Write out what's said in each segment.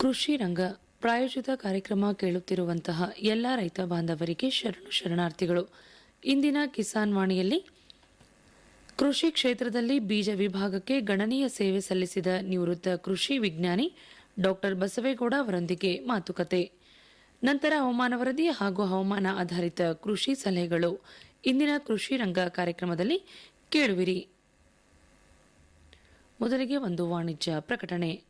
ಕೃಷಿ ರಂಗ ಪ್ರಾಯೋಜಿತ ಕಾರ್ಯಕ್ರಮ ಕೇಳುತ್ತಿರುವಂತಹ ಎಲ್ಲ ರೈತ ಬಾಂಧವರಿಗೆ ಶರಣು ಶರಣಾರ್ಥಿಗಳು. ಇಂದಿನ ಕಿಸಾನ್ ವಾಣಿಯಲ್ಲಿ ಕೃಷಿ ಕ್ಷೇತ್ರದಲ್ಲಿ ಬೀಜ ವಿಭಾಗಕ್ಕೆ ಗಣನೀಯ ಸೇವೆ ಸಲ್ಲಿಸಿದ ನಿವೃತ್ತ ಕೃಷಿ ವಿಜ್ಞಾನಿ ಡಾಕ್ಟರ್ ಬಸವೇಗೌಡ ಅವರೊಂದಿಗೆ ಮಾತುಕತೆ. ನಂತರ ಹವಾಮಾನ ವರದಿ ಹಾಗೂ ಹವಾಮಾನ ಆಧಾರಿತ ಕೃಷಿ ಸಲಹೆಗಳು. ಇಂದಿನ ಕೃಷಿ ರಂಗ ಕಾರ್ಯಕ್ರಮದಲ್ಲಿ ಕೇಳುವಿರಿ. ಮೊದಲಿಗೆ ಒಂದು ವಾಣಿಜ್ಯ ಪ್ರಕಟಣೆ.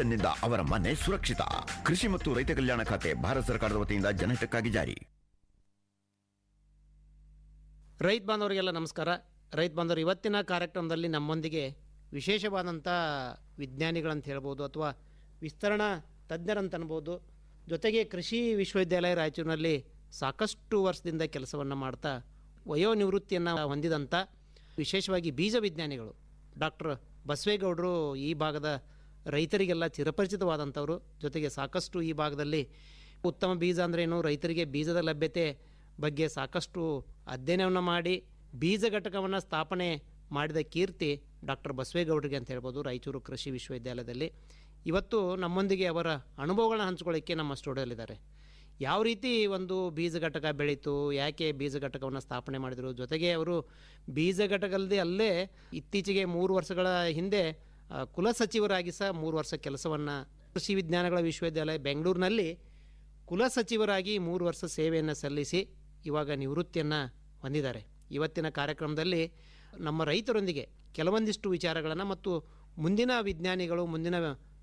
ಪೆನ್ಷನ್ನಿಂದ ಅವರ ಮನೆ ಸುರಕ್ಷಿತ. ಕೃಷಿ ಮತ್ತು ರೈತ ಕಲ್ಯಾಣ ಖಾತೆ ಭಾರತ ಸರ್ಕಾರದ ವತಿಯಿಂದ ಜನಹಿತಕ್ಕಾಗಿ ಜಾರಿ. ರೈತ ಬಾಂಧವರಿಗೆಲ್ಲ ನಮಸ್ಕಾರ. ರೈತ ಬಾಂಧವರು, ಇವತ್ತಿನ ಕಾರ್ಯಕ್ರಮದಲ್ಲಿ ನಮ್ಮೊಂದಿಗೆ ವಿಶೇಷವಾದಂಥ ವಿಜ್ಞಾನಿಗಳಂತ ಹೇಳ್ಬೋದು ಅಥವಾ ವಿಸ್ತರಣಾ ತಜ್ಞರಂತ ಅನ್ಬೋದು. ಜೊತೆಗೆ ಕೃಷಿ ವಿಶ್ವವಿದ್ಯಾಲಯ ರಾಯಚೂರಿನಲ್ಲಿ ಸಾಕಷ್ಟು ವರ್ಷದಿಂದ ಕೆಲಸವನ್ನು ಮಾಡ್ತಾ, ವಯೋನಿವೃತ್ತಿಯನ್ನು ಹೊಂದಿದಂಥ ವಿಶೇಷವಾಗಿ ಬೀಜ ವಿಜ್ಞಾನಿಗಳು. ಡಾಕ್ಟರ್ ಬಸವೇಗೌಡರು ಈ ಭಾಗದ ರೈತರಿಗೆಲ್ಲ ಚಿರಪರಿಚಿತವಾದಂಥವರು. ಜೊತೆಗೆ ಸಾಕಷ್ಟು ಈ ಭಾಗದಲ್ಲಿ ಉತ್ತಮ ಬೀಜ ಅಂದ್ರೇನು ರೈತರಿಗೆ ಬೀಜದ ಲಭ್ಯತೆ ಬಗ್ಗೆ ಸಾಕಷ್ಟು ಅಧ್ಯಯನವನ್ನು ಮಾಡಿ, ಬೀಜ ಘಟಕವನ್ನು ಸ್ಥಾಪನೆ ಮಾಡಿದ ಕೀರ್ತಿ ಡಾಕ್ಟರ್ ಬಸವೇಗೌಡರಿಗೆ ಅಂತ ಹೇಳ್ಬೋದು ರಾಯಚೂರು ಕೃಷಿ ವಿಶ್ವವಿದ್ಯಾಲಯದಲ್ಲಿ. ಇವತ್ತು ನಮ್ಮೊಂದಿಗೆ ಅವರ ಅನುಭವಗಳನ್ನ ಹಂಚ್ಕೊಳ್ಳೋಕ್ಕೆ ನಮ್ಮ ಸ್ಟುಡಿಯೋಲಿದ್ದಾರೆ ಯಾವ ರೀತಿ ಒಂದು ಬೀಜ ಘಟಕ ಬೆಳೀತು? ಯಾಕೆ ಬೀಜ ಘಟಕವನ್ನು ಸ್ಥಾಪನೆ ಮಾಡಿದರು? ಜೊತೆಗೆ ಅವರು ಬೀಜ ಘಟಕಲ್ಲದೆ ಅಲ್ಲೇ ಇತ್ತೀಚೆಗೆ ಮೂರು ವರ್ಷಗಳ ಹಿಂದೆ ಕುಲಸಚಿವರಾಗಿ ಸಹ ಮೂರು ವರ್ಷ ಕೆಲಸವನ್ನು ಕೃಷಿ ವಿಜ್ಞಾನಗಳ ವಿಶ್ವವಿದ್ಯಾಲಯ ಬೆಂಗಳೂರಿನಲ್ಲಿ ಕುಲಸಚಿವರಾಗಿ ಮೂರು ವರ್ಷ ಸೇವೆಯನ್ನು ಸಲ್ಲಿಸಿ ಇವಾಗ ನಿವೃತ್ತಿಯನ್ನು ಹೊಂದಿದ್ದಾರೆ. ಇವತ್ತಿನ ಕಾರ್ಯಕ್ರಮದಲ್ಲಿ ನಮ್ಮ ರೈತರೊಂದಿಗೆ ಕೆಲವೊಂದಿಷ್ಟು ವಿಚಾರಗಳನ್ನು ಮತ್ತು ಮುಂದಿನ ವಿಜ್ಞಾನಿಗಳು, ಮುಂದಿನ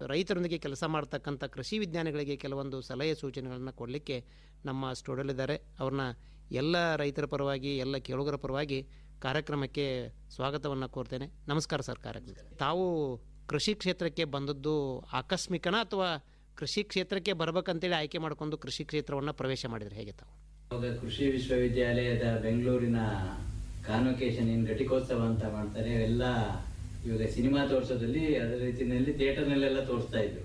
ರೈತರೊಂದಿಗೆ ಕೆಲಸ ಮಾಡ್ತಕ್ಕಂಥ ಕೃಷಿ ವಿಜ್ಞಾನಿಗಳಿಗೆ ಕೆಲವೊಂದು ಸಲಹೆ ಸೂಚನೆಗಳನ್ನು ಕೊಡಲಿಕ್ಕೆ ನಮ್ಮ ಸ್ಟುಡಿಯೋಲಿದ್ದಾರೆ. ಅವ್ರನ್ನ ಎಲ್ಲ ರೈತರ ಪರವಾಗಿ, ಎಲ್ಲ ಕೇಳುಗರ ಪರವಾಗಿ ಕಾರ್ಯಕ್ರಮಕ್ಕೆ ಸ್ವಾಗತವನ್ನು ಕೋರ್ತೇನೆ. ನಮಸ್ಕಾರ ಸರ್ ಕಾರ್ಯಕ್ರಮ. ತಾವು ಕೃಷಿ ಕ್ಷೇತ್ರಕ್ಕೆ ಬಂದದ್ದು ಆಕಸ್ಮಿಕನ ಅಥವಾ ಕೃಷಿ ಕ್ಷೇತ್ರಕ್ಕೆ ಬರಬೇಕಂತೇಳಿ ಆಯ್ಕೆ ಮಾಡ್ಕೊಂಡು ಕೃಷಿ ಕ್ಷೇತ್ರವನ್ನು ಪ್ರವೇಶ ಮಾಡಿದರೆ ಹೇಗೆ ತಾವು? ಇವಾಗ ಕೃಷಿ ವಿಶ್ವವಿದ್ಯಾಲಯದ ಬೆಂಗಳೂರಿನ ಕಾನ್ವೊಕೇಶನ್ ಏನು ಘಟಿಕೋತ್ಸವ ಅಂತ ಮಾಡ್ತಾರೆ. ಎಲ್ಲ ಇವಾಗ ಸಿನಿಮಾ ತೋರ್ಸೋದಲ್ಲಿ ಅದರ ರೀತಿಯಲ್ಲಿ ಥಿಯೇಟರ್ನಲ್ಲೆಲ್ಲ ತೋರಿಸ್ತಾ ಇದ್ರು.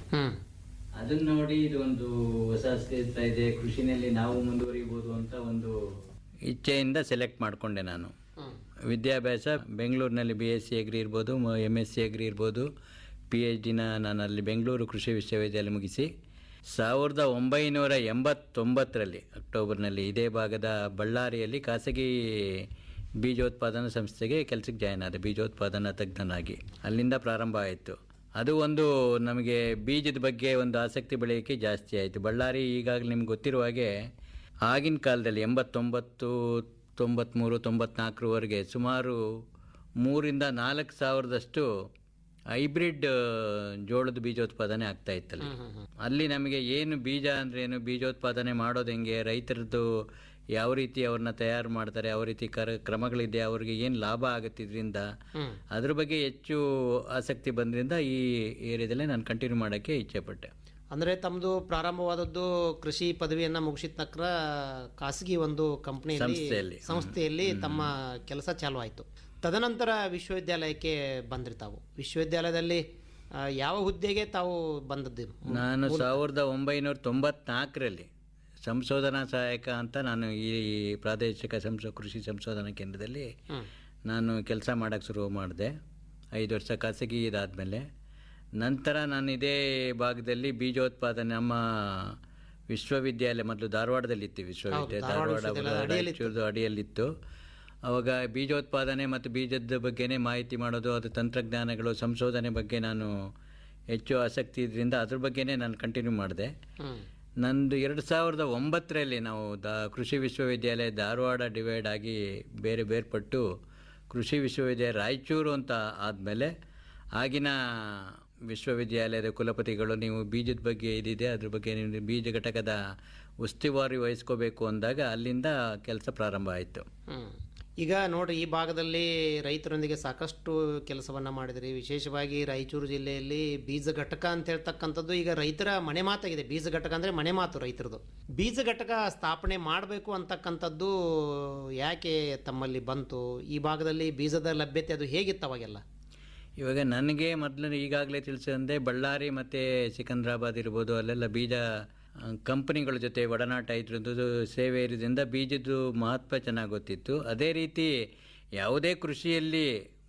ಅದನ್ನ ನೋಡಿ ಇದು ಒಂದು ಹೊಸ ಕ್ಷೇತ್ರ ಇದೆ. ಕೃಷಿನಲ್ಲಿ ನಾವು ಮುಂದುವರಿಬಹುದು ಅಂತ ಒಂದು ಇಚ್ಛೆಯಿಂದ ಸೆಲೆಕ್ಟ್ ಮಾಡಿಕೊಂಡೆ ನಾನು. ವಿದ್ಯಾಭ್ಯಾಸ, ಬೆಂಗಳೂರಿನಲ್ಲಿ ಬಿ ಎಸ್ ಸಿ ಅಗ್ರಿ ಇರ್ಬೋದು ಎಂ ಎಸ್ ಸಿ ಅಗ್ರಿ ಇರ್ಬೋದು. ಪಿ ಎಚ್ ಡಿನ ನಾನು ಅಲ್ಲಿ ಬೆಂಗಳೂರು ಕೃಷಿ ವಿಶ್ವವಿದ್ಯಾಲಯ ಮುಗಿಸಿ. ಸಾವಿರದ ಒಂಬೈನೂರ ಎಂಬತ್ತೊಂಬತ್ತರಲ್ಲಿ ಅಕ್ಟೋಬರ್ನಲ್ಲಿ ಇದೇ ಭಾಗದ ಬಳ್ಳಾರಿಯಲ್ಲಿ ಖಾಸಗಿ ಬೀಜೋತ್ಪಾದನಾ ಸಂಸ್ಥೆಗೆ ಕೆಲಸಕ್ಕೆ ಜಾಯ್ನ್ ಆದ ಬೀಜೋತ್ಪಾದನಾ ತಜ್ಞನಾಗಿ. ಅಲ್ಲಿಂದ ಪ್ರಾರಂಭ ಆಯಿತು. ಅದು ಒಂದು ನಮಗೆ ಬೀಜದ ಬಗ್ಗೆ ಒಂದು ಆಸಕ್ತಿ ಬೆಳೆಯೋಕ್ಕೆ ಜಾಸ್ತಿ ಆಯಿತು. ಬಳ್ಳಾರಿ ಈಗಾಗಲೇ ನಿಮ್ಗೆ ಗೊತ್ತಿರುವ ಹಾಗೆ ಆಗಿನ ಕಾಲದಲ್ಲಿ ಎಂಬತ್ತೊಂಬತ್ತು ತೊಂಬತ್ತ್ಮೂರು ತೊಂಬತ್ನಾಲ್ಕರವರೆಗೆ ಸುಮಾರು ಮೂರಿಂದ ನಾಲ್ಕು ಸಾವಿರದಷ್ಟು ಹೈಬ್ರಿಡ್ ಜೋಳದ ಬೀಜೋತ್ಪಾದನೆ ಆಗ್ತಾ ಇತ್ತಲ್ಲ. ಅಲ್ಲಿ ನಮಗೆ ಏನು ಬೀಜ ಅಂದರೆ ಏನು? ಬೀಜೋತ್ಪಾದನೆ ಮಾಡೋದು ಹೆಂಗೆ? ರೈತರದ್ದು ಯಾವ ರೀತಿ ಅವ್ರನ್ನ ತಯಾರು ಮಾಡ್ತಾರೆ? ಯಾವ ರೀತಿ ಕರ ಕ್ರಮಗಳಿದೆ? ಅವ್ರಿಗೆ ಏನು ಲಾಭ ಆಗುತ್ತೆ ಇದರಿಂದ ಅದ್ರ ಬಗ್ಗೆ ಹೆಚ್ಚು ಆಸಕ್ತಿ ಬಂದ್ರಿಂದ ಈ ಏರಿಯಾದಲ್ಲೇ ನಾನು ಕಂಟಿನ್ಯೂ ಮಾಡೋಕ್ಕೆ ಇಚ್ಛೆ ಪಟ್ಟೆ. ಅಂದರೆ ತಮ್ಮದು ಪ್ರಾರಂಭವಾದದ್ದು ಕೃಷಿ ಪದವಿಯನ್ನು ಮುಗಿಸಿದ ನಂತರ ಖಾಸಗಿ ಒಂದು ಕಂಪ್ನಿ ಸಂಸ್ಥೆಯಲ್ಲಿ. ಸಂಸ್ಥೆಯಲ್ಲಿ ತಮ್ಮ ಕೆಲಸ ಚಾಲು ಆಯಿತು. ತದನಂತರ ವಿಶ್ವವಿದ್ಯಾಲಯಕ್ಕೆ ಬಂದ್ರಿ ತಾವು. ವಿಶ್ವವಿದ್ಯಾಲಯದಲ್ಲಿ ಯಾವ ಹುದ್ದೆಗೆ ತಾವು ಬಂದದ್ದು? ನಾನು ಸಾವಿರದ ಒಂಬೈನೂರ ತೊಂಬತ್ನಾಲ್ಕರಲ್ಲಿ ಸಂಶೋಧನಾ ಸಹಾಯಕ ಅಂತ ನಾನು ಈ ಪ್ರಾದೇಶಿಕ ಸಂಶೋ ಕೃಷಿ ಸಂಶೋಧನಾ ಕೇಂದ್ರದಲ್ಲಿ ನಾನು ಕೆಲಸ ಮಾಡೋಕ್ಕೆ ಶುರು ಮಾಡಿದೆ. ಐದು ವರ್ಷ ಖಾಸಗಿ ಇದಾದಮೇಲೆ. ನಂತರ ನಾನು ಇದೇ ಭಾಗದಲ್ಲಿ ಬೀಜೋತ್ಪಾದನೆ ನಮ್ಮ ವಿಶ್ವವಿದ್ಯಾಲಯ ಮೊದಲು ಧಾರವಾಡದಲ್ಲಿತ್ತು ವಿಶ್ವವಿದ್ಯಾಲಯ. ಧಾರವಾಡ ಅಡಿಯಲ್ಲಿತ್ತು. ಅವಾಗ ಬೀಜೋತ್ಪಾದನೆ ಮತ್ತು ಬೀಜದ ಬಗ್ಗೆನೇ ಮಾಹಿತಿ ಮಾಡೋದು ಅದು ತಂತ್ರಜ್ಞಾನಗಳು ಸಂಶೋಧನೆ ಬಗ್ಗೆ ನಾನು ಹೆಚ್ಚು ಆಸಕ್ತಿ ಇದರಿಂದ ಅದ್ರ ಬಗ್ಗೆನೇ ನಾನು ಕಂಟಿನ್ಯೂ ಮಾಡಿದೆ. ನಂದು ಎರಡು ಸಾವಿರದ ಒಂಬತ್ತರಲ್ಲಿ ನಾವು ದ ಕೃಷಿ ವಿಶ್ವವಿದ್ಯಾಲಯ ಧಾರವಾಡ ಡಿವೈಡ್ ಆಗಿ ಬೇರೆ ಬೇರ್ಪಟ್ಟು ಕೃಷಿ ವಿಶ್ವವಿದ್ಯಾಲಯ ರಾಯಚೂರು ಅಂತ ಆದಮೇಲೆ ಆಗಿನ ವಿಶ್ವವಿದ್ಯಾಲಯದ ಕುಲಪತಿಗಳು ನೀವು ಬೀಜದ ಬಗ್ಗೆ ಇದಿದೆ ಅದ್ರ ಬಗ್ಗೆ ನೀವು ಬೀಜ ಘಟಕದ ಉಸ್ತುವಾರಿ ವಹಿಸ್ಕೋಬೇಕು ಅಂದಾಗ ಅಲ್ಲಿಂದ ಕೆಲಸ ಪ್ರಾರಂಭ ಆಯಿತು. ಈಗ ನೋಡ್ರಿ ಈ ಭಾಗದಲ್ಲಿ ರೈತರೊಂದಿಗೆ ಸಾಕಷ್ಟು ಕೆಲಸವನ್ನ ಮಾಡಿದ್ರಿ. ವಿಶೇಷವಾಗಿ ರಾಯಚೂರು ಜಿಲ್ಲೆಯಲ್ಲಿ ಬೀಜ ಘಟಕ ಅಂತ ಹೇಳ್ತಕ್ಕಂಥದ್ದು ಈಗ ರೈತರ ಮನೆ ಮಾತಾಗಿದೆ. ಬೀಜ ಘಟಕ ಅಂದ್ರೆ ಮನೆ ಮಾತು ರೈತರದು. ಬೀಜ ಘಟಕ ಸ್ಥಾಪನೆ ಮಾಡಬೇಕು ಅಂತಕ್ಕಂಥದ್ದು ಯಾಕೆ ತಮ್ಮಲ್ಲಿ ಬಂತು? ಈ ಭಾಗದಲ್ಲಿ ಬೀಜದ ಲಭ್ಯತೆ ಅದು ಹೇಗಿತ್ತು ಅವಾಗೆಲ್ಲ? ಇವಾಗ ನನಗೆ ಮೊದಲು ಈಗಾಗಲೇ ತಿಳಿಸಿದಂತೆ ಬಳ್ಳಾರಿ ಮತ್ತು ಸಿಕಂದ್ರಾಬಾದ್ ಇರ್ಬೋದು, ಅಲ್ಲೆಲ್ಲ ಬೀಜ ಕಂಪನಿಗಳ ಜೊತೆ ಒಡನಾಟ ಇದ್ರದ್ದು ಸೇವೆ ಇರೋದ್ರಿಂದ ಬೀಜದ್ದು ಮಹತ್ವ ಚೆನ್ನಾಗಿ ಗೊತ್ತಿತ್ತು. ಅದೇ ರೀತಿ ಯಾವುದೇ ಕೃಷಿಯಲ್ಲಿ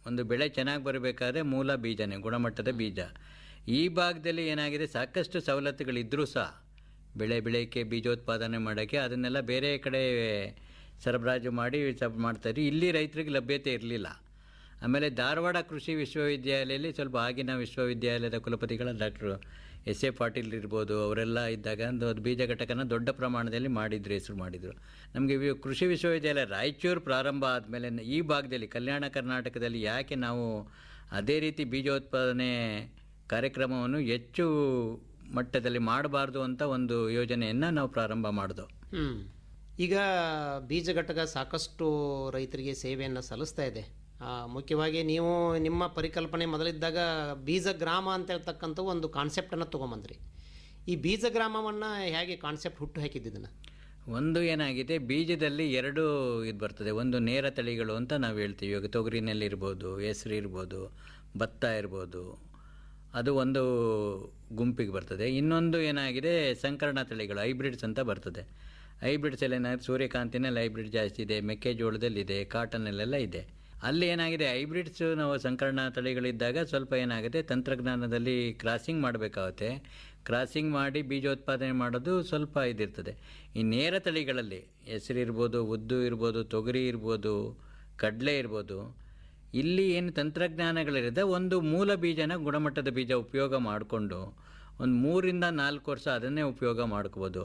ಒಂದು ಬೆಳೆ ಚೆನ್ನಾಗಿ ಬರಬೇಕಾದ್ರೆ ಮೂಲ ಬೀಜನೇ, ಗುಣಮಟ್ಟದ ಬೀಜ. ಈ ಭಾಗದಲ್ಲಿ ಏನಾಗಿದೆ, ಸಾಕಷ್ಟು ಸವಲತ್ತುಗಳಿದ್ದರೂ ಸಹ ಬೆಳೆ ಬೆಳೆಯೋಕ್ಕೆ, ಬೀಜೋತ್ಪಾದನೆ ಮಾಡೋಕ್ಕೆ ಅದನ್ನೆಲ್ಲ ಬೇರೆ ಕಡೆ ಸರಬರಾಜು ಮಾಡಿ ಸಬ್ ಮಾಡ್ತಾರೆ. ಇಲ್ಲಿ ರೈತರಿಗೆ ಲಭ್ಯತೆ ಇರಲಿಲ್ಲ. ಆಮೇಲೆ ಧಾರವಾಡ ಕೃಷಿ ವಿಶ್ವವಿದ್ಯಾಲಯದಲ್ಲಿ ಸ್ವಲ್ಪ ಆಗಿನ ವಿಶ್ವವಿದ್ಯಾಲಯದ ಕುಲಪತಿಗಳ ಡಾಕ್ಟ್ರು ಎಸ್ ಎ ಪಾಟೀಲ್ ಇರ್ಬೋದು, ಅವರೆಲ್ಲ ಇದ್ದಾಗ ಒಂದು ಬೀಜ ಘಟಕನ ದೊಡ್ಡ ಪ್ರಮಾಣದಲ್ಲಿ ಮಾಡಿದ್ರು, ಹೆಸರು ಮಾಡಿದರು. ನಮಗೆ ಕೃಷಿ ವಿಶ್ವವಿದ್ಯಾಲಯ ರಾಯಚೂರು ಪ್ರಾರಂಭ ಆದಮೇಲೆ ಈ ಭಾಗದಲ್ಲಿ ಕಲ್ಯಾಣ ಕರ್ನಾಟಕದಲ್ಲಿ ಯಾಕೆ ನಾವು ಅದೇ ರೀತಿ ಬೀಜೋತ್ಪಾದನೆ ಕಾರ್ಯಕ್ರಮವನ್ನು ಹೆಚ್ಚು ಮಟ್ಟದಲ್ಲಿ ಮಾಡಬಾರ್ದು ಅಂತ ಒಂದು ಯೋಜನೆಯನ್ನು ನಾವು ಪ್ರಾರಂಭ ಮಾಡಿದೋ ಈಗ ಬೀಜ ಘಟಕ ಸಾಕಷ್ಟು ರೈತರಿಗೆ ಸೇವೆಯನ್ನು ಸಲ್ಲಿಸ್ತಾ ಇದೆ. ಮುಖ್ಯವಾಗಿ ನೀವು ನಿಮ್ಮ ಪರಿಕಲ್ಪನೆ ಮೊದಲಿದ್ದಾಗ ಬೀಜ ಗ್ರಾಮ ಅಂತ ಹೇಳ್ತಕ್ಕಂಥ ಒಂದು ಕಾನ್ಸೆಪ್ಟನ್ನು ತೊಗೊಂಬಂದ್ರಿ. ಈ ಬೀಜ ಗ್ರಾಮವನ್ನು ಹೇಗೆ ಕಾನ್ಸೆಪ್ಟ್ ಹುಟ್ಟು ಹಾಕಿದ್ದನ್ನು ಒಂದು ಏನಾಗಿದೆ, ಬೀಜದಲ್ಲಿ ಎರಡು ಇದು ಬರ್ತದೆ. ಒಂದು ನೇರ ತಳಿಗಳು ಅಂತ ನಾವು ಹೇಳ್ತೀವಿ. ಇವಾಗ ತೊಗರಿನಲ್ಲಿ ಇರ್ಬೋದು, ಹೆಸರು ಇರ್ಬೋದು, ಭತ್ತ ಇರ್ಬೋದು, ಅದು ಒಂದು ಗುಂಪಿಗೆ ಬರ್ತದೆ. ಇನ್ನೊಂದು ಏನಾಗಿದೆ, ಸಂಕರಣ ತಳಿಗಳು, ಹೈಬ್ರಿಡ್ಸ್ ಅಂತ ಬರ್ತದೆ. ಹೈಬ್ರಿಡ್ಸ್ ಎಲ್ಲ ಏನಾಗುತ್ತೆ ಸೂರ್ಯಕಾಂತಿನಲ್ಲಿ ಹೈಬ್ರಿಡ್ ಜಾಸ್ತಿ ಇದೆ ಮೆಕ್ಕೆಜೋಳದಲ್ಲಿದೆ ಕಾಟನಲ್ಲೆಲ್ಲ ಇದೆ. ಅಲ್ಲಿ ಏನಾಗಿದೆ? ಹೈಬ್ರಿಡ್ಸ್ ನಾವು ಸಂಕರಣ ತಳಿಗಳಿದ್ದಾಗ ಸ್ವಲ್ಪ ಏನಾಗುತ್ತೆ? ತಂತ್ರಜ್ಞಾನದಲ್ಲಿ ಕ್ರಾಸಿಂಗ್ ಮಾಡಬೇಕಾಗುತ್ತೆ. ಕ್ರಾಸಿಂಗ್ ಮಾಡಿ ಬೀಜೋತ್ಪಾದನೆ ಮಾಡೋದು ಸ್ವಲ್ಪ ಇದಿರ್ತದೆ. ಈ ನೇರ ತಳಿಗಳಲ್ಲಿ ಹೆಸರು ಇರ್ಬೋದು ಉದ್ದು ಇರ್ಬೋದು ತೊಗರಿ ಇರ್ಬೋದು ಕಡಲೆ ಇರ್ಬೋದು ಇಲ್ಲಿ ಏನು ತಂತ್ರಜ್ಞಾನಗಳಿರುತ್ತೆ ಒಂದು ಮೂಲ ಬೀಜನ ಗುಣಮಟ್ಟದ ಬೀಜ ಉಪಯೋಗ ಮಾಡಿಕೊಂಡು ಒಂದು ಮೂರಿಂದ ನಾಲ್ಕು ವರ್ಷ ಅದನ್ನೇ ಉಪಯೋಗ ಮಾಡ್ಕೋಬೋದು.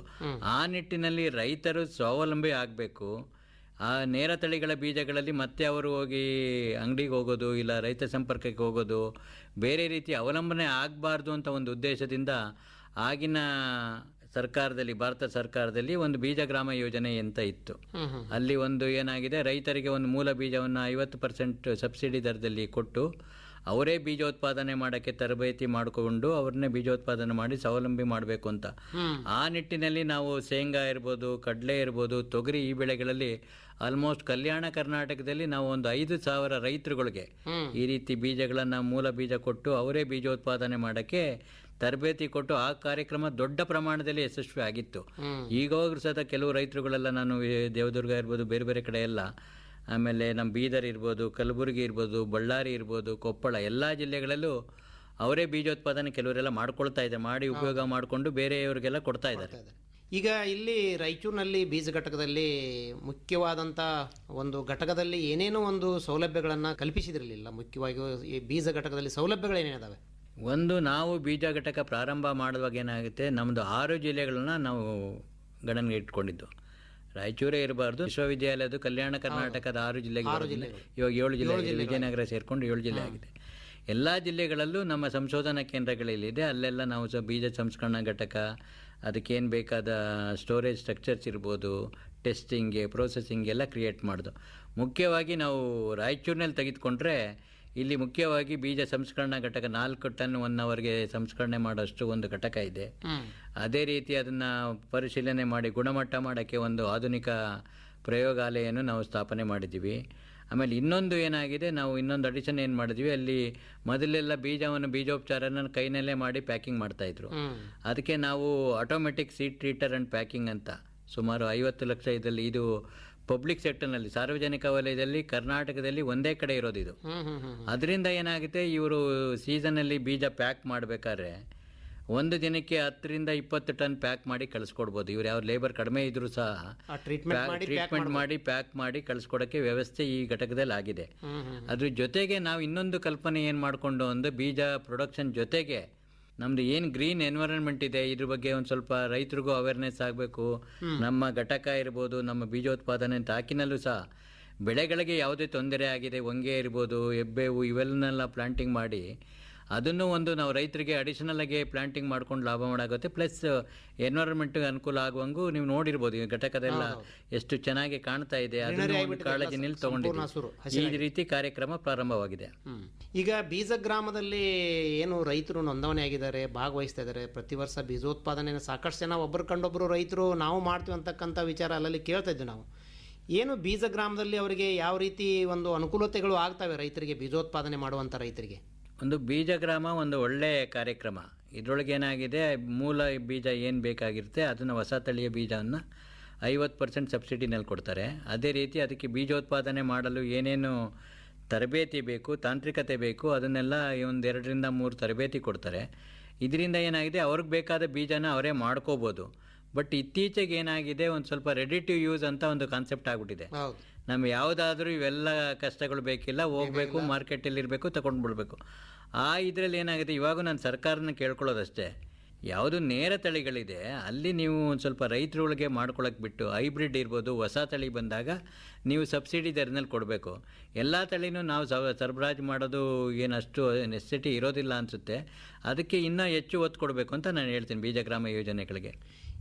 ಆ ನಿಟ್ಟಿನಲ್ಲಿ ರೈತರು ಸ್ವಾವಲಂಬಿ ಆಗಬೇಕು. ಆ ನೇರ ತಳಿಗಳ ಬೀಜಗಳಲ್ಲಿ ಮತ್ತೆ ಅವರು ಹೋಗಿ ಅಂಗಡಿಗೆ ಹೋಗೋದು ಇಲ್ಲ ರೈತ ಸಂಪರ್ಕಕ್ಕೆ ಹೋಗೋದು ಬೇರೆ ರೀತಿ ಅವಲಂಬನೆ ಆಗಬಾರ್ದು ಅಂತ ಒಂದು ಉದ್ದೇಶದಿಂದ ಆಗಿನ ಸರ್ಕಾರದಲ್ಲಿ ಭಾರತ ಸರ್ಕಾರದಲ್ಲಿ ಒಂದು ಬೀಜ ಗ್ರಾಮ ಯೋಜನೆ ಅಂತ ಇತ್ತು. ಅಲ್ಲಿ ಒಂದು ಏನಾಗಿದೆ ರೈತರಿಗೆ ಒಂದು ಮೂಲ ಬೀಜವನ್ನು ಐವತ್ತು ಪರ್ಸೆಂಟ್ ಸಬ್ಸಿಡಿ ದರದಲ್ಲಿ ಕೊಟ್ಟು ಅವರೇ ಬೀಜೋತ್ಪಾದನೆ ಮಾಡೋಕ್ಕೆ ತರಬೇತಿ ಮಾಡಿಕೊಂಡು ಅವ್ರನ್ನೇ ಬೀಜೋತ್ಪಾದನೆ ಮಾಡಿ ಸ್ವಾವಲಂಬಿ ಮಾಡಬೇಕು ಅಂತ. ಆ ನಿಟ್ಟಿನಲ್ಲಿ ನಾವು ಶೇಂಗಾ ಇರ್ಬೋದು ಕಡಲೆ ಇರ್ಬೋದು ತೊಗರಿ ಈ ಬೆಳೆಗಳಲ್ಲಿ ಆಲ್ಮೋಸ್ಟ್ ಕಲ್ಯಾಣ ಕರ್ನಾಟಕದಲ್ಲಿ ನಾವು ಒಂದು ಐದು ಸಾವಿರ ರೈತರುಗಳಿಗೆ ಈ ರೀತಿ ಬೀಜಗಳನ್ನು ಮೂಲ ಬೀಜ ಕೊಟ್ಟು ಅವರೇ ಬೀಜೋತ್ಪಾದನೆ ಮಾಡಕ್ಕೆ ತರಬೇತಿ ಕೊಟ್ಟು ಆ ಕಾರ್ಯಕ್ರಮ ದೊಡ್ಡ ಪ್ರಮಾಣದಲ್ಲಿ ಯಶಸ್ವಿ ಆಗಿತ್ತು. ಈಗ ಸಹ ಕೆಲವು ರೈತರುಗಳೆಲ್ಲ ನಾನು ದೇವದುರ್ಗ ಇರ್ಬೋದು ಬೇರೆ ಬೇರೆ ಕಡೆ ಎಲ್ಲ ಆಮೇಲೆ ನಮ್ಮ ಬೀದರ್ ಇರ್ಬೋದು ಕಲಬುರಗಿ ಇರ್ಬೋದು ಬಳ್ಳಾರಿ ಇರ್ಬೋದು ಕೊಪ್ಪಳ ಎಲ್ಲ ಜಿಲ್ಲೆಗಳಲ್ಲೂ ಅವರೇ ಬೀಜೋತ್ಪಾದನೆ ಕೆಲವರೆಲ್ಲ ಮಾಡ್ಕೊಳ್ತಾ ಇದೆ ಮಾಡಿ ಉಪಯೋಗ ಮಾಡಿಕೊಂಡು ಬೇರೆಯವರಿಗೆಲ್ಲ ಕೊಡ್ತಾ ಇದ್ದಾರೆ. ಈಗ ಇಲ್ಲಿ ರಾಯಚೂರಿನಲ್ಲಿ ಬೀಜ ಘಟಕದಲ್ಲಿ ಮುಖ್ಯವಾದಂಥ ಒಂದು ಘಟಕದಲ್ಲಿ ಏನೇನೋ ಒಂದು ಸೌಲಭ್ಯಗಳನ್ನು ಕಲ್ಪಿಸಿದಿರಲಿಲ್ಲ. ಮುಖ್ಯವಾಗಿ ಈ ಬೀಜ ಘಟಕದಲ್ಲಿ ಸೌಲಭ್ಯಗಳು ಏನೇನಿದಾವೆ? ಒಂದು ನಾವು ಬೀಜ ಘಟಕ ಪ್ರಾರಂಭ ಮಾಡುವಾಗ ಏನಾಗುತ್ತೆ ನಮ್ಮದು ಆರು ಜಿಲ್ಲೆಗಳನ್ನು ನಾವು ಗಣನೆಗೆ ಇಟ್ಕೊಂಡಿದ್ದು. ರಾಯಚೂರೇ ಇರಬಾರ್ದು ವಿಶ್ವವಿದ್ಯಾಲಯದ ಕಲ್ಯಾಣ ಕರ್ನಾಟಕದ ಆರು ಜಿಲ್ಲೆಗೆ ಬರೋದಿಲ್ಲ. ಇವಾಗ ಏಳು ಜಿಲ್ಲೆ. ವಿಜಯನಗರ ಸೇರಿಕೊಂಡು ಏಳು ಜಿಲ್ಲೆ ಆಗಿದೆ. ಎಲ್ಲ ಜಿಲ್ಲೆಗಳಲ್ಲೂ ನಮ್ಮ ಸಂಶೋಧನಾ ಕೇಂದ್ರಗಳಲ್ಲಿದೆ. ಅಲ್ಲೆಲ್ಲ ನಾವು ಸಹ ಬೀಜ ಸಂಸ್ಕರಣಾ ಘಟಕ ಅದಕ್ಕೇನು ಬೇಕಾದ ಸ್ಟೋರೇಜ್ ಸ್ಟ್ರಕ್ಚರ್ಸ್ ಇರ್ಬೋದು ಟೆಸ್ಟಿಂಗ್ಗೆ ಪ್ರೊಸೆಸಿಂಗ್ ಎಲ್ಲ ಕ್ರಿಯೇಟ್ ಮಾಡೋದು. ಮುಖ್ಯವಾಗಿ ನಾವು ರಾಯಚೂರಿನಲ್ಲಿ ತೆಗೆದುಕೊಂಡ್ರೆ ಇಲ್ಲಿ ಮುಖ್ಯವಾಗಿ ಬೀಜ ಸಂಸ್ಕರಣಾ ಘಟಕ ನಾಲ್ಕು ಟನ್ ಒನ್ ಅವರ್ಗೆ ಸಂಸ್ಕರಣೆ ಮಾಡೋಷ್ಟು ಒಂದು ಘಟಕ ಇದೆ. ಅದೇ ರೀತಿ ಅದನ್ನು ಪರಿಶೀಲನೆ ಮಾಡಿ ಗುಣಮಟ್ಟ ಮಾಡೋಕ್ಕೆ ಒಂದು ಆಧುನಿಕ ಪ್ರಯೋಗಾಲಯವನ್ನು ನಾವು ಸ್ಥಾಪನೆ ಮಾಡಿದ್ದೀವಿ. ಆಮೇಲೆ ಇನ್ನೊಂದು ಏನಾಗಿದೆ ನಾವು ಇನ್ನೊಂದು ಅಡಿಷನ್ ಏನು ಮಾಡಿದ್ವಿ ಅಲ್ಲಿ ಮೊದಲೆಲ್ಲ ಬೀಜವನ್ನು ಬೀಜೋಪಚಾರನ ಕೈನಲ್ಲೇ ಮಾಡಿ ಪ್ಯಾಕಿಂಗ್ ಮಾಡ್ತಾಯಿದ್ರು ಅದಕ್ಕೆ ನಾವು automatic seed treater and packing ಅಂತ ಸುಮಾರು ಐವತ್ತು ಲಕ್ಷ ಇದರಲ್ಲಿ ಇದು ಪಬ್ಲಿಕ್ ಸೆಕ್ಟರ್ನಲ್ಲಿ ಸಾರ್ವಜನಿಕ ವಲಯದಲ್ಲಿ ಕರ್ನಾಟಕದಲ್ಲಿ ಒಂದೇ ಕಡೆ ಇರೋದು ಇದು ಅದರಿಂದ ಏನಾಗುತ್ತೆ ಇವರು ಸೀಸನಲ್ಲಿ ಬೀಜ ಪ್ಯಾಕ್ ಮಾಡಬೇಕಾದ್ರೆ ಒಂದು ದಿನಕ್ಕೆ ಹತ್ತರಿಂದ ಇಪ್ಪತ್ತು ಟನ್ ಪ್ಯಾಕ್ ಮಾಡಿ ಕಳಿಸ್ಕೊಡ್ಬೋದು. ಇವ್ರು ಯಾವ ಲೇಬರ್ ಕಡಿಮೆ ಇದ್ರೂ ಸಹ ಟ್ರೀಟ್ಮೆಂಟ್ ಮಾಡಿ ಪ್ಯಾಕ್ ಮಾಡಿ ಕಳಿಸ್ಕೊಡೋಕ್ಕೆ ವ್ಯವಸ್ಥೆ ಈ ಘಟಕದಲ್ಲಿ ಆಗಿದೆ. ಅದ್ರ ಜೊತೆಗೆ ನಾವು ಇನ್ನೊಂದು ಕಲ್ಪನೆ ಏನು ಮಾಡಿಕೊಂಡು ಒಂದು ಬೀಜ ಪ್ರೊಡಕ್ಷನ್ ಜೊತೆಗೆ ನಮ್ದು ಏನು ಗ್ರೀನ್ ಎನ್ವೈರನ್ಮೆಂಟ್ ಇದೆ ಇದ್ರ ಬಗ್ಗೆ ಒಂದು ಸ್ವಲ್ಪ ರೈತರಿಗೂ ಅವೇರ್ನೆಸ್ ಆಗಬೇಕು. ನಮ್ಮ ಘಟಕ ಇರ್ಬೋದು ನಮ್ಮ ಬೀಜೋತ್ಪಾದನೆ ತಾಕಿನಲ್ಲೂ ಸಹ ಬೆಳೆಗಳಿಗೆ ಯಾವುದೇ ತೊಂದರೆ ಆಗಿದೆ ಹೊಂಗೆ ಇರ್ಬೋದು ಹೆಬ್ಬೆವು ಇವೆಲ್ಲನೆಲ್ಲ ಪ್ಲಾಂಟಿಂಗ್ ಮಾಡಿ ಅದನ್ನು ಒಂದು ನಾವು ರೈತರಿಗೆ ಅಡಿಷನಲ್ ಆಗಿ ಪ್ಲಾಂಟಿಂಗ್ ಮಾಡ್ಕೊಂಡು ಲಾಭ ಮಾಡಾಗುತ್ತೆ. ಪ್ಲಸ್ ಎನ್ವೈರನ್ಮೆಂಟ್ಗೆ ಅನುಕೂಲ ಆಗುವಂಗೂ ನೀವು ನೋಡಿರ್ಬೋದು ಈ ಘಟಕದೆಲ್ಲ ಎಷ್ಟು ಚೆನ್ನಾಗಿ ಕಾಣ್ತಾ ಇದೆ ಅದನ್ನು ಕಾಳಜಿನಲ್ಲಿ ತಗೊಂಡಿದ್ದೀವಿ ಈ ರೀತಿ ಕಾರ್ಯಕ್ರಮ ಪ್ರಾರಂಭವಾಗಿದೆ. ಈಗ ಬೀಜ ಗ್ರಾಮದಲ್ಲಿ ಏನು ರೈತರು ನೋಂದಣಿ ಆಗಿದ್ದಾರೆ ಭಾಗವಹಿಸ್ತಾ ಇದ್ದಾರೆ. ಪ್ರತಿ ವರ್ಷ ಬೀಜೋತ್ಪಾದನೆ ಸಾಕಷ್ಟು ಜನ ಒಬ್ಬರು ಕಂಡೊಬ್ಬರು ರೈತರು ನಾವು ಮಾಡ್ತೀವಿ ಅಂತಕ್ಕಂಥ ವಿಚಾರ ಅಲ್ಲಲ್ಲಿ ಕೇಳ್ತಾ ಇದ್ವಿ ನಾವು. ಏನು ಬೀಜ ಗ್ರಾಮದಲ್ಲಿ ಅವರಿಗೆ ಯಾವ ರೀತಿ ಒಂದು ಅನುಕೂಲತೆಗಳು ಆಗ್ತವೆ ರೈತರಿಗೆ ಬೀಜೋತ್ಪಾದನೆ ಮಾಡುವಂಥ ರೈತರಿಗೆ? ಒಂದು ಬೀಜ ಗ್ರಾಮ ಒಂದು ಒಳ್ಳೆಯ ಕಾರ್ಯಕ್ರಮ. ಇದರೊಳಗೆ ಏನಾಗಿದೆ? ಮೂಲ ಬೀಜ ಏನು ಬೇಕಾಗಿರುತ್ತೆ? ಅದನ್ನು ಹೊಸ ತಳಿಯ ಬೀಜವನ್ನು ಐವತ್ತು ಪರ್ಸೆಂಟ್ ಸಬ್ಸಿಡಿನಲ್ಲಿ ಕೊಡ್ತಾರೆ. ಅದೇ ರೀತಿ ಅದಕ್ಕೆ ಬೀಜೋತ್ಪಾದನೆ ಮಾಡಲು ಏನೇನು ತರಬೇತಿ ಬೇಕು, ತಾಂತ್ರಿಕತೆ ಬೇಕು, ಅದನ್ನೆಲ್ಲ ಒಂದು ಎರಡರಿಂದ ಮೂರು ತರಬೇತಿ ಕೊಡ್ತಾರೆ. ಇದರಿಂದ ಏನಾಗಿದೆ? ಅವ್ರಿಗೆ ಬೇಕಾದ ಬೀಜನ ಅವರೇ ಮಾಡ್ಕೋಬೋದು. ಬಟ್ ಇತ್ತೀಚೆಗೆ ಏನಾಗಿದೆ? ಒಂದು ಸ್ವಲ್ಪ ರೆಡಿ ಟು ಯೂಸ್ ಅಂತ ಒಂದು ಕಾನ್ಸೆಪ್ಟ್ ಆಗಿಬಿಟ್ಟಿದೆ. ನಮ್ಗೆ ಯಾವುದಾದ್ರೂ ಇವೆಲ್ಲ ಕಷ್ಟಗಳು ಬೇಕಿಲ್ಲ ಹೋಗಬೇಕು ಮಾರ್ಕೆಟಲ್ಲಿ ಇರಬೇಕು ತಗೊಂಡು ಬಿಡಬೇಕು ಆ ಇದರಲ್ಲಿ ಏನಾಗಿದೆ ಇವಾಗ ನಾನು ಸರ್ಕಾರನ ಕೇಳ್ಕೊಳ್ಳೋದಷ್ಟೇ. ಯಾವುದು ನೇರ ತಳಿಗಳಿದೆ ಅಲ್ಲಿ ನೀವು ಒಂದು ಸ್ವಲ್ಪ ರೈತರೊಳಗೆ ಮಾಡ್ಕೊಳಕ್ಕೆ ಬಿಟ್ಟು ಹೈಬ್ರಿಡ್ ಇರ್ಬೋದು ಹೊಸ ತಳಿ ಬಂದಾಗ ನೀವು ಸಬ್ಸಿಡಿ ದರದಲ್ಲಿ ಕೊಡಬೇಕು. ಎಲ್ಲ ತಳಿನೂ ನಾವು ಸರಬರಾಜು ಮಾಡೋದು ಏನಷ್ಟು ನೆಸೆಸಿಟಿ ಇರೋದಿಲ್ಲ ಅನಿಸುತ್ತೆ. ಅದಕ್ಕೆ ಇನ್ನೂ ಹೆಚ್ಚು ಒತ್ತು ಕೊಡಬೇಕು ಅಂತ ನಾನು ಹೇಳ್ತೀನಿ ಬೀಜಗ್ರಾಮ ಯೋಜನೆಗಳಿಗೆ.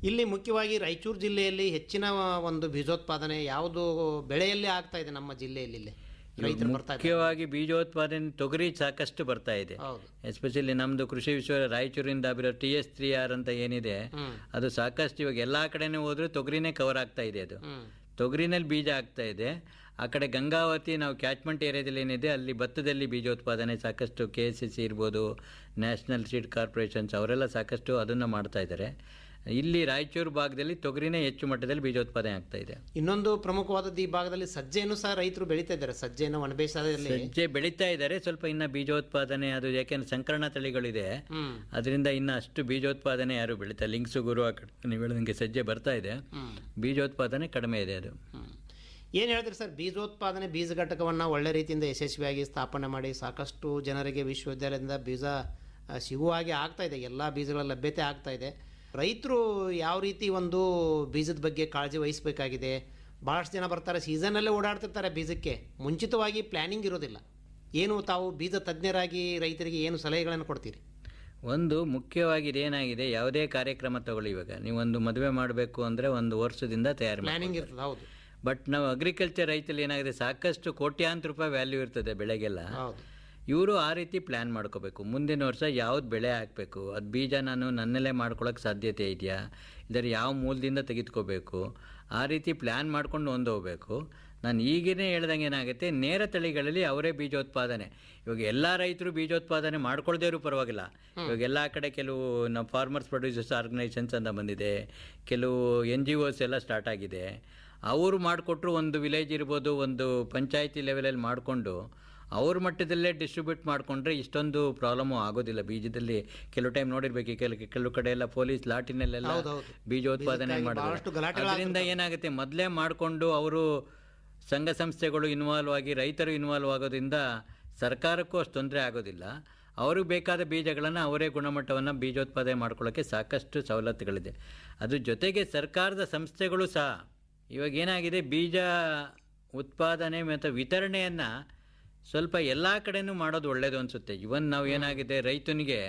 ಇಲ್ಲಿ ಮುಖ್ಯವಾಗಿ ರಾಯಚೂರು ಜಿಲ್ಲೆಯಲ್ಲಿ ಹೆಚ್ಚಿನ ಒಂದು ಬೀಜೋತ್ಪಾದನೆ ಯಾವುದು ಬೆಳೆಯಲ್ಲಿ ಆಗ್ತಾ ಇದೆ ನಮ್ಮ ಜಿಲ್ಲೆಯಲ್ಲಿ ಇಲ್ಲಿ? ರೈತರು ಬರ್ತಾ ಇದ್ದಾರೆ. ಮುಖ್ಯವಾಗಿ ಬೀಜೋತ್ಪಾದನೆ ತೊಗರಿ ಸಾಕಷ್ಟು ಬರ್ತಾ ಇದೆ. ಹೌದು. ಎಸ್ಪೆಷಲಿ ನಮ್ಮದು ಕೃಷಿ ವಿಶ್ವ ರಾಯಚೂರಿಂದ ಬಿರೋ ಟಿ ಎಸ್ ತ್ರೀ ಆರ್ ಅಂತ ಏನಿದೆ ಅದು ಸಾಕಷ್ಟು ಇವಾಗ ಎಲ್ಲ ಕಡೆನೂ ಹೋದ್ರೆ ತೊಗರಿನೇ ಕವರ್ ಆಗ್ತಾ ಇದೆ ಅದು. ಹ್ಮ್. ತೊಗರಿನಲ್ಲಿ ಬೀಜ ಆಗ್ತಾ ಇದೆ. ಆ ಕಡೆ ಗಂಗಾವತಿ ನಾವು ಕ್ಯಾಚ್ಮೆಂಟ್ ಏರಿಯಾದಲ್ಲಿ ಏನಿದೆ ಅಲ್ಲಿ ಭತ್ತದಲ್ಲಿ ಬೀಜೋತ್ಪಾದನೆ ಸಾಕಷ್ಟು ಕೆ ಎಸ್ ಸಿ ಸಿ ಇರ್ಬೋದು ನ್ಯಾಷನಲ್ ಸೀಡ್ ಕಾರ್ಪೊರೇಷನ್ಸ್ ಅವರೆಲ್ಲ ಸಾಕಷ್ಟು ಅದನ್ನು ಮಾಡ್ತಾ ಇದ್ದಾರೆ. ಇಲ್ಲಿ ರಾಯಚೂರು ಭಾಗದಲ್ಲಿ ತೊಗರಿನೇ ಹೆಚ್ಚು ಮಟ್ಟದಲ್ಲಿ ಬೀಜೋತ್ಪಾದನೆ ಆಗ್ತಾ ಇದೆ. ಇನ್ನೊಂದು ಪ್ರಮುಖವಾದದ್ದು ಈ ಭಾಗದಲ್ಲಿ ಸಜ್ಜೆಯನ್ನು ಸಹ ರೈತರು ಬೆಳೀತಾ ಇದ್ದಾರೆ. ಸಜ್ಜೆಯನ್ನು ಒಣಬೇಸಾಯದಲ್ಲಿ ಸಜ್ಜೆ ಬೆಳೀತಾ ಇದ್ದಾರೆ. ಸ್ವಲ್ಪ ಇನ್ನ ಬೀಜೋತ್ಪಾದನೆ ಅದು ಯಾಕೆಂದ್ರೆ ಸಂಕರಣ ತಳಿಗಳಿದೆ. ಅದರಿಂದ ಇನ್ನ ಅಷ್ಟು ಬೀಜೋತ್ಪಾದನೆ ಯಾರು ಬೆಳೀತಾ ಲಿಂಕ್ಸು ಗುರು ಆ ನೀವು ಹೇಳಿದಂಗೆ ಸಜ್ಜೆ ಬರ್ತಾ ಇದೆ. ಬೀಜೋತ್ಪಾದನೆ ಕಡಿಮೆ ಇದೆ ಅದು. ಏನು ಹೇಳ್ತೀರಿ ಸರ್? ಬೀಜೋತ್ಪಾದನೆ ಬೀಜ ಘಟಕವನ್ನು ಒಳ್ಳೆ ರೀತಿಯಿಂದ ಯಶಸ್ವಿಯಾಗಿ ಸ್ಥಾಪನೆ ಮಾಡಿ ಸಾಕಷ್ಟು ಜನರಿಗೆ ವಿಶ್ವವಿದ್ಯಾಲಯದಿಂದ ಬೀಜ ಸಿಗುವ ಹಾಗೆ ಆಗ್ತಾ ಇದೆ. ಎಲ್ಲ ಬೀಜಗಳ ಲಭ್ಯತೆ ಆಗ್ತಾ ಇದೆ. ರೈತರು ಯಾವ ರೀತಿ ಒಂದು ಬೀಜದ ಬಗ್ಗೆ ಕಾಳಜಿ ವಹಿಸಬೇಕಾಗಿದೆ? ಭಾಳಷ್ಟು ಜನ ಬರ್ತಾರೆ ಸೀಸನಲ್ಲೇ ಓಡಾಡ್ತಿರ್ತಾರೆ ಬೀಜಕ್ಕೆ. ಮುಂಚಿತವಾಗಿ ಪ್ಲ್ಯಾನಿಂಗ್ ಇರೋದಿಲ್ಲ. ಏನು ತಾವು ಬೀಜ ತಜ್ಞರಾಗಿ ರೈತರಿಗೆ ಏನು ಸಲಹೆಗಳನ್ನು ಕೊಡ್ತೀರಿ? ಒಂದು ಮುಖ್ಯವಾಗಿ ಇದೇನಾಗಿದೆ ಯಾವುದೇ ಕಾರ್ಯಕ್ರಮ ತಗೊಳ್ಳಿ ಇವಾಗ. ನೀವು ಒಂದು ಮದುವೆ ಮಾಡಬೇಕು ಅಂದರೆ ಒಂದು ವರ್ಷದಿಂದ ತಯಾರು ಪ್ಲ್ಯಾನಿಂಗ್ ಇರ್ತದೆ ಹೌದು. ಬಟ್ ನಾವು ಅಗ್ರಿಕಲ್ಚರ್ ರೈತಲ್ಲಿ ಏನಾಗಿದೆ ಸಾಕಷ್ಟು ಕೋಟ್ಯಾಂತರ ರೂಪಾಯಿ ವ್ಯಾಲ್ಯೂ ಇರ್ತದೆ ಬೆಳೆಗೆಲ್ಲ. ಹೌದು. ಇವರು ಆ ರೀತಿ ಪ್ಲ್ಯಾನ್ ಮಾಡ್ಕೋಬೇಕು. ಮುಂದಿನ ವರ್ಷ ಯಾವ್ದು ಬೆಳೆ ಹಾಕಬೇಕು? ಅದು ಬೀಜ ನಾನು ನನ್ನಲ್ಲೇ ಮಾಡ್ಕೊಳ್ಳೋಕೆ ಸಾಧ್ಯತೆ ಇದೆಯಾ? ಇದರ ಯಾವ ಮೂಲದಿಂದ ತೆಗೆದುಕೋಬೇಕು? ಆ ರೀತಿ ಪ್ಲ್ಯಾನ್ ಮಾಡ್ಕೊಂಡು ಒಂದು ಹೋಗ್ಬೇಕು ನಾನು ಈಗೇನೆ ಹೇಳ್ದಂಗೆ ಏನಾಗುತ್ತೆ ನೇರ ತಳಿಗಳಲ್ಲಿ ಅವರೇ ಬೀಜೋತ್ಪಾದನೆ. ಇವಾಗ ಎಲ್ಲ ರೈತರು ಬೀಜೋತ್ಪಾದನೆ ಇರೋ ಪರವಾಗಿಲ್ಲ. ಇವಾಗ ಎಲ್ಲ ಕಡೆ ಕೆಲವು ನಮ್ಮ ಫಾರ್ಮರ್ಸ್ ಪ್ರೊಡ್ಯೂಸರ್ಸ್ ಆರ್ಗನೈಸೇಷನ್ಸ್ ಅಂತ ಬಂದಿದೆ. ಕೆಲವು ಎನ್ ಜಿ ಓಸ್ ಎಲ್ಲ ಸ್ಟಾರ್ಟ್ ಆಗಿದೆ. ಅವರು ಮಾಡಿಕೊಟ್ರು ಒಂದು ವಿಲೇಜ್ ಇರ್ಬೋದು ಒಂದು ಪಂಚಾಯತಿ ಲೆವೆಲಲ್ಲಿ ಮಾಡಿಕೊಂಡು ಅವ್ರ ಮಟ್ಟದಲ್ಲೇ ಡಿಸ್ಟ್ರಿಬ್ಯೂಟ್ ಮಾಡಿಕೊಂಡ್ರೆ ಇಷ್ಟೊಂದು ಪ್ರಾಬ್ಲಮ್ಮು ಆಗೋದಿಲ್ಲ. ಬೀಜದಲ್ಲಿ ಕೆಲವು ಟೈಮ್ ನೋಡಿರ್ಬೇಕು ಈ ಕೆಲವು ಕೆಲವು ಕಡೆ ಎಲ್ಲ ಪೊಲೀಸ್ ಲಾಟಿನಲ್ಲೆಲ್ಲ ಬೀಜ ಬೀಜೋತ್ಪಾದನೆ ಮಾಡಿದ್ರೆ ಅದರಿಂದ ಏನಾಗುತ್ತೆ? ಮೊದಲೇ ಮಾಡಿಕೊಂಡು ಅವರು ಸಂಘ ಸಂಸ್ಥೆಗಳು ಇನ್ವಾಲ್ವ್ ಆಗಿ ರೈತರು ಇನ್ವಾಲ್ವ್ ಆಗೋದ್ರಿಂದ ಸರ್ಕಾರಕ್ಕೂ ಅಷ್ಟು ತೊಂದರೆ ಆಗೋದಿಲ್ಲ. ಅವ್ರಿಗೆ ಬೇಕಾದ ಬೀಜಗಳನ್ನು ಅವರೇ ಗುಣಮಟ್ಟವನ್ನು ಬೀಜೋತ್ಪಾದನೆ ಮಾಡ್ಕೊಳ್ಳೋಕ್ಕೆ ಸಾಕಷ್ಟು ಸವಲತ್ತುಗಳಿದೆ. ಅದ್ರ ಜೊತೆಗೆ ಸರ್ಕಾರದ ಸಂಸ್ಥೆಗಳು ಸಹ ಇವಾಗ ಏನಾಗಿದೆ? ಬೀಜ ಉತ್ಪಾದನೆ ಮತ್ತು ವಿತರಣೆಯನ್ನು ಸ್ವಲ್ಪ ಎಲ್ಲ ಕಡೆನೂ ಮಾಡೋದು ಒಳ್ಳೆಯದು ಅನಿಸುತ್ತೆ. ಇವನ್ ನಾವು ಏನಾಗಿದೆ ರೈತನಿಗೆ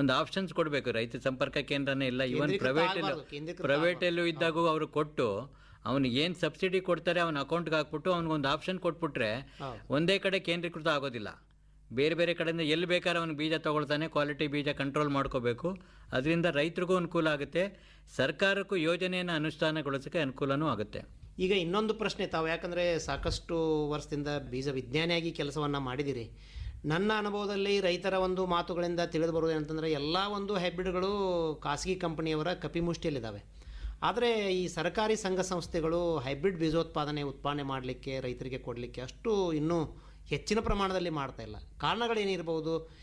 ಒಂದು ಆಪ್ಷನ್ಸ್ ಕೊಡಬೇಕು. ರೈತ ಸಂಪರ್ಕ ಕೇಂದ್ರನೇ ಇಲ್ಲ. ಇವನ್ ಪ್ರೈವೇಟಲ್ಲೂ ಪ್ರೈವೇಟಲ್ಲೂ ಇದ್ದಾಗೂ ಅವರು ಕೊಟ್ಟು ಅವ್ನಿಗೆ ಏನು ಸಬ್ಸಿಡಿ ಕೊಡ್ತಾರೆ ಅವನ ಅಕೌಂಟ್ಗೆ ಹಾಕ್ಬಿಟ್ಟು ಅವ್ನಿಗೊಂದು ಆಪ್ಷನ್ ಕೊಟ್ಬಿಟ್ರೆ ಒಂದೇ ಕಡೆ ಕೇಂದ್ರೀಕೃತ ಆಗೋದಿಲ್ಲ. ಬೇರೆ ಬೇರೆ ಕಡೆಯಿಂದ ಎಲ್ಲಿ ಬೇಕಾದ್ರೆ ಅವನು ಬೀಜ ತೊಗೊಳ್ತಾನೆ ಕ್ವಾಲಿಟಿ ಬೀಜ ಕಂಟ್ರೋಲ್ ಮಾಡ್ಕೋಬೇಕು. ಅದರಿಂದ ರೈತರಿಗೂ ಅನುಕೂಲ ಆಗುತ್ತೆ. ಸರ್ಕಾರಕ್ಕೂ ಯೋಜನೆಯನ್ನು ಅನುಷ್ಠಾನಗೊಳಿಸೋಕ್ಕೆ ಅನುಕೂಲನೂ ಆಗುತ್ತೆ. ಈಗ ಇನ್ನೊಂದು ಪ್ರಶ್ನೆ ತಾವು. ಯಾಕಂದರೆ ಸಾಕಷ್ಟು ವರ್ಷದಿಂದ ಬೀಜ ವಿಜ್ಞಾನಿಯಾಗಿ ಕೆಲಸವನ್ನು ಮಾಡಿದಿರಿ. ನನ್ನ ಅನುಭವದಲ್ಲಿ ರೈತರ ಒಂದು ಮಾತುಗಳಿಂದ ತಿಳಿದು ಬರುವುದು ಅಂತಂದರೆ ಎಲ್ಲ ಒಂದು ಹೈಬ್ರಿಡ್ಗಳು ಖಾಸಗಿ ಕಂಪನಿಯವರ ಕಪಿಮುಷ್ಟಿಯಲ್ಲಿದ್ದಾವೆ. ಆದರೆ ಈ ಸರ್ಕಾರಿ ಸಂಘ ಸಂಸ್ಥೆಗಳು ಹೈಬ್ರಿಡ್ ಬೀಜೋತ್ಪಾದನೆ ಉತ್ಪಾದನೆ ಮಾಡಲಿಕ್ಕೆ, ರೈತರಿಗೆ ಕೊಡಲಿಕ್ಕೆ ಅಷ್ಟು ಇನ್ನೂ ಹೆಚ್ಚಿನ ಪ್ರಮಾಣದಲ್ಲಿ ಮಾಡ್ತಾ ಇಲ್ಲ. ಕಾರಣಗಳೇನಿರ್ಬೋದು?